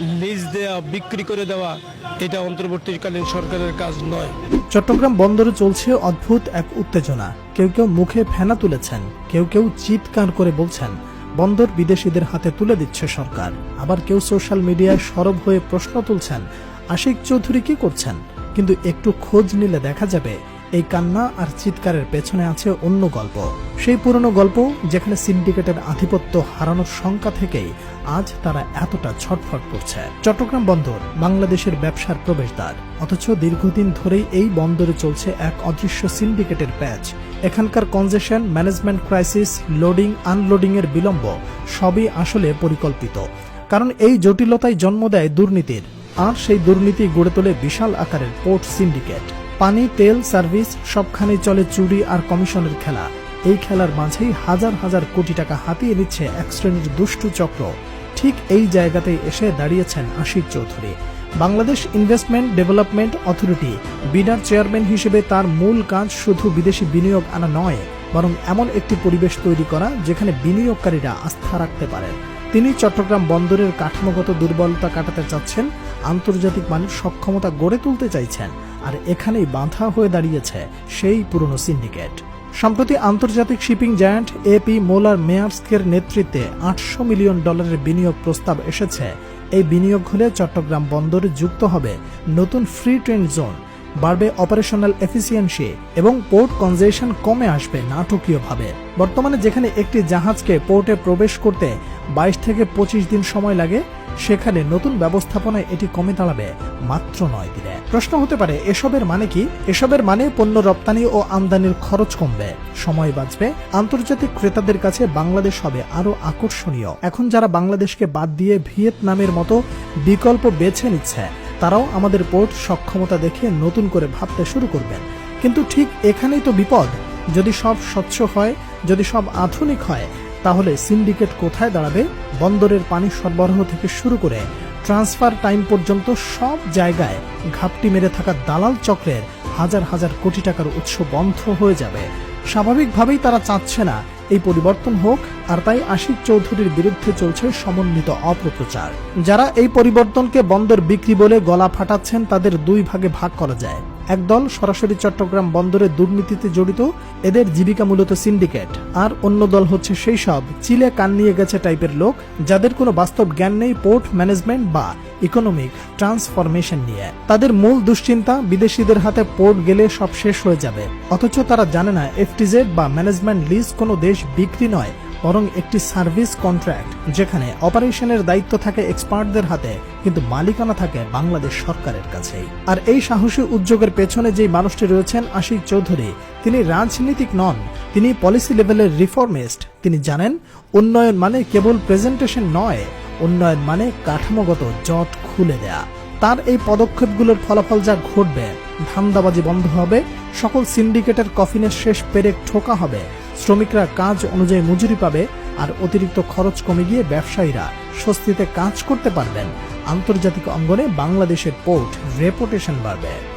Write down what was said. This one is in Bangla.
লিজ দেওয়া বিক্রি করে দেওয়া, এটা অন্তর্বর্তীকালীন সরকারের কাজ নয়। চট্টগ্রাম বন্দরে চলছে অদ্ভুত এক উত্তেজনা। কেউ কেউ মুখে ফেনা তুলেছেন, কেউ কেউ চিৎকার করে বলছেন, বন্দর বিদেশিদের হাতে তুলে দিচ্ছে সরকার। আবার কেউ সোশ্যাল মিডিয়ায় সরব হয়ে প্রশ্ন তুলছেন, আশিক চৌধুরী কি করছেন? কিন্তু একটু খোঁজ নিলে দেখা যাবে এই কান্না আর চিৎকারের পেছনে আছে অন্য গল্প। সেই পুরনো গল্প যেখানে সিন্ডিকেটের আধিপত্য হারানোর শঙ্কা থেকেই আজ তারা এতটা ছটফট করছে। চট্টগ্রাম বন্দর বাংলাদেশের ব্যবসার প্রবেশদ্বার, অথচ দীর্ঘদিন ধরেই এই বন্দরে চলছে এক অদৃশ্য সিন্ডিকেটের প্যাচ। এখানকার congestion, management crisis, loading unloading এর বিলম্ব সবই আসলে পরিকল্পিত। কারণ এই জটিলতায় জন্ম দেয় দুর্নীতির, আর সেই দুর্নীতি গড়ে তোলে বিশাল আকারের পোর্ট সিন্ডিকেট। পানি, তেল, সার্ভিস সবখানে চলে চুরি আর কমিশনের খেলা। এই খেলার মাঝেই হাজার হাজার কোটি টাকা হাতিয়ে নিচ্ছে এক শ্রেণির দুষ্টু চক্র। ঠিক এই জায়গাতেই এসে দাঁড়িয়েছেন Ashik Chowdhury. Bangladesh investment development authority বিডার chairman হিসেবে তার মূল কাজ শুধু বিদেশি বিনিয়োগ আনা নয়, বরং এমন একটি পরিবেশ তৈরি করা যেখানে বিনিয়োগকারীরা আস্থা রাখতে পারেন। তিনি চট্টগ্রাম বন্দরের কাঠামোগত দুর্বলতা কাটাতে চাচ্ছেন, আন্তর্জাতিক মানের সক্ষমতা গড়ে তুলতে চাইছেন, আর এখানেই বাঁধা হয়ে দাঁড়িয়েছে সেই পুরনো সিন্ডিকেট। সম্প্রতি আন্তর্জাতিক শিপিং জায়ান্ট এপি মোলার মেয়ার্সকের নেতৃত্বে আটশো মিলিয়ন ডলারের বিনিয়োগ প্রস্তাব এসেছে। এই বিনিয়োগ হলে চট্টগ্রাম বন্দরে যুক্ত হবে নতুন ফ্রি ট্রেড জোন, বাড়বে অপারেশনাল এফিসিয়েন্সি এবং পোর্ট কনজেশন কমে আসবে নাটকীয়ভাবে। বর্তমানে যেখানে একটি জাহাজকে পোর্টে প্রবেশ করতে বাইশ থেকে পঁচিশ দিন সময় লাগে, সেখানে নতুন ব্যবস্থাপনায় এটি কমে দাঁড়াবে মাত্র নয় দিনে। প্রশ্ন হতে পারে, এসবের মানে কি? এসবের মানে পণ্য রপ্তানি ও আমদানির খরচ কমবে, সময় বাঁচবে, আন্তর্জাতিক ক্রেতাদের কাছে বাংলাদেশ হবে আরও আকর্ষণীয়। এখন যারা বাংলাদেশকে বাদ দিয়ে ভিয়েতনামের মতো বিকল্প বেছে নিচ্ছে, তারাও আমাদের পোর্ট সক্ষমতা দেখে নতুন করে ভাবতে শুরু করবেন। কিন্তু ঠিক এখানেই তো বিপদ। যদি সব স্বচ্ছ হয়, যদি সব আধুনিক হয় তাহলে সিন্ডিকেট কোথায় দাঁড়াবে? বন্দরের পানি সরবরাহ থেকে শুরু করে ট্রান্সফার টাইম পর্যন্ত সব জায়গায় ঘাপটি মেরে থাকা দালাল চক্রের হাজার হাজার কোটি টাকার উৎস বন্ধ হয়ে যাবে। স্বাভাবিকভাবেই তারা চাচ্ছে না এই পরিবর্তন হোক, আর তাই আশিক চৌধুরীর বিরুদ্ধে চলছে সমন্বিত অপপ্রচার। যারা এই পরিবর্তনকে বন্দর বিক্রি বলে গলা ফাটাচ্ছেন, তাদের দুই ভাগে ভাগ করা যায়। একদল সরাসরি চট্টগ্রাম বন্দরে দুর্নীতিতে জড়িত, এদের জীবিকা মূলত সিন্ডিকেট। আর অন্য দল হচ্ছে সেই সব চিলে কান নিয়ে গেছে টাইপের লোক, যাদের কোনো বাস্তব জ্ঞান নেই পোর্ট ম্যানেজমেন্ট বা ইকোনমিক ট্রান্সফরমেশন নিয়ে। তাদের মূল দুশ্চিন্তা, বিদেশিদের হাতে পোর্ট গেলে সব শেষ হয়ে যাবে। অথচ তারা জানে না, এফটিজেড বা ম্যানেজমেন্ট লিজ কোনো দেশ বিক্রি নয় বরং একটি সার্ভিস কন্ট্রাক্ট, যেখানে অপারেশনের দায়িত্ব থাকে এক্সপার্টদের হাতে, কিন্তু মালিকানা থাকে বাংলাদেশ সরকারের কাছেই। আর এই সাহসী উদ্যোগের পেছনে যেই মানুষটি রয়েছেন আশিক চৌধুরী, তিনি রাজনীতিক নন, তিনি পলিসি লেভেলের রিফর্মিস্ট তিনি জানেন, উন্নয়ন মানে কেবল প্রেজেন্টেশন নয়, উন্নয়ন মানে কাঠামোগত জট খুলে দেয়া। তার এই পদক্ষেপগুলোর ফলাফল যা ঘটবে, ধান্দাবাজি বন্ধ হবে, সকল সিন্ডিকেটের কফিনের শেষ পেরেক ঠোকা হবে শ্রমিকরা কাজ অনুযায়ী মজুরি পাবে আর অতিরিক্ত খরচ কমে গিয়ে ব্যবসায়ীরা স্বস্তিতে কাজ করতে পারবেন। আন্তর্জাতিক অঙ্গনে বাংলাদেশের পোর্ট রেপুটেশন বাড়বে।